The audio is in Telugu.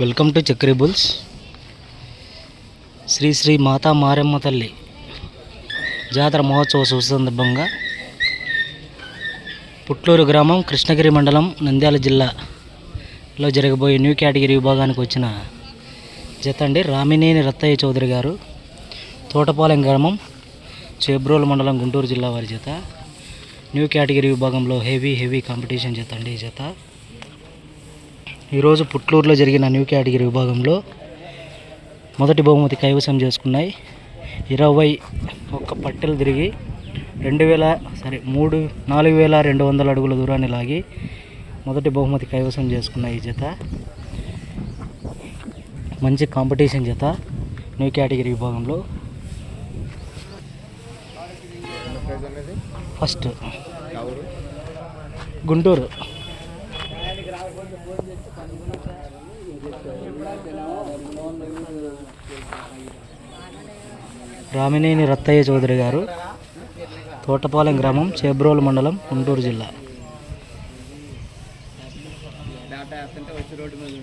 వెల్కమ్ టు చక్రీబుల్స్ శ్రీ శ్రీ మాతా మారెమ్మ తల్లి జాతర మహోత్సవ శుభ సందర్భంగా పుట్లూరు గ్రామం కృష్ణగిరి మండలం నంద్యాల జిల్లాలో జరగబోయే న్యూ కేటగిరీ విభాగానికి వచ్చిన జత అండి రామినేని రత్తయ్య చౌదరి గారు తోటపాలెం గ్రామం చేబ్రోలు మండలం గుంటూరు జిల్లా వారి జత. న్యూ కేటగిరీ విభాగంలో హెవీ హెవీ కాంపిటీషన్ జత అండి ఈ జత. ఈరోజు పుట్లూరులో జరిగిన న్యూ కేటగిరీ విభాగంలో మొదటి బహుమతి కైవసం చేసుకున్నాయి. ఇరవై ఒక్క పట్టెలు తిరిగి రెండు వేల సరే మూడు నాలుగు వేల రెండు వందల అడుగుల దూరాన్ని లాగి మొదటి బహుమతి కైవసం చేసుకున్నాయి ఈ జత. మంచి కాంపిటీషన్ జత న్యూ కేటగిరీ విభాగంలో. ఫస్ట్ గుంటూరు. రామినేని రత్తయ్య చౌదరి గారు తోటపాలెం గ్రామం చేబ్రోలు మండలం గుంటూరు జిల్లా. రోడ్డు మీద